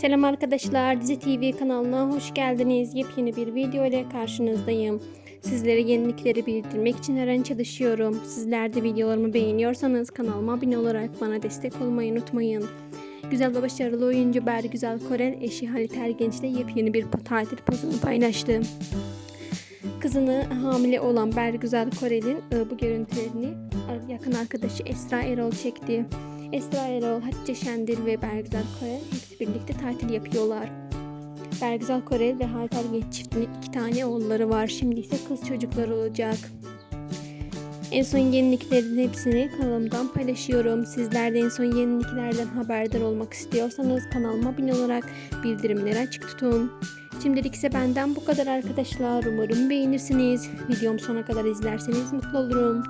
Selam arkadaşlar, Dizi TV kanalına hoş geldiniz. Yepyeni bir video ile karşınızdayım. Sizlere yenilikleri bildirmek için her an çalışıyorum. Sizler de videolarımı beğeniyorsanız kanalıma abone olarak bana destek olmayı unutmayın. Güzel ve başarılı oyuncu Bergüzel Korel eşi Halit Ergenç ile yepyeni bir tatil pozunu paylaştı. Kızını hamile olan Bergüzel Korel'in e, bu görüntülerini yakın arkadaşı Esra Erol çekti. Esra Erol, Hatice Şendir ve Bergüzel Korel hepsi birlikte tatil yapıyorlar. Bergüzel Korel ve Halit Ergenç çiftinin iki tane oğulları var. Şimdi ise kız çocukları olacak. En son yeniliklerin hepsini kanalımdan paylaşıyorum. Sizler de en son yeniliklerden haberdar olmak istiyorsanız kanalıma abone olarak bildirimleri açık tutun. Şimdilik ise benden bu kadar arkadaşlar. Umarım beğenirsiniz. Videomu sona kadar izlerseniz mutlu olurum.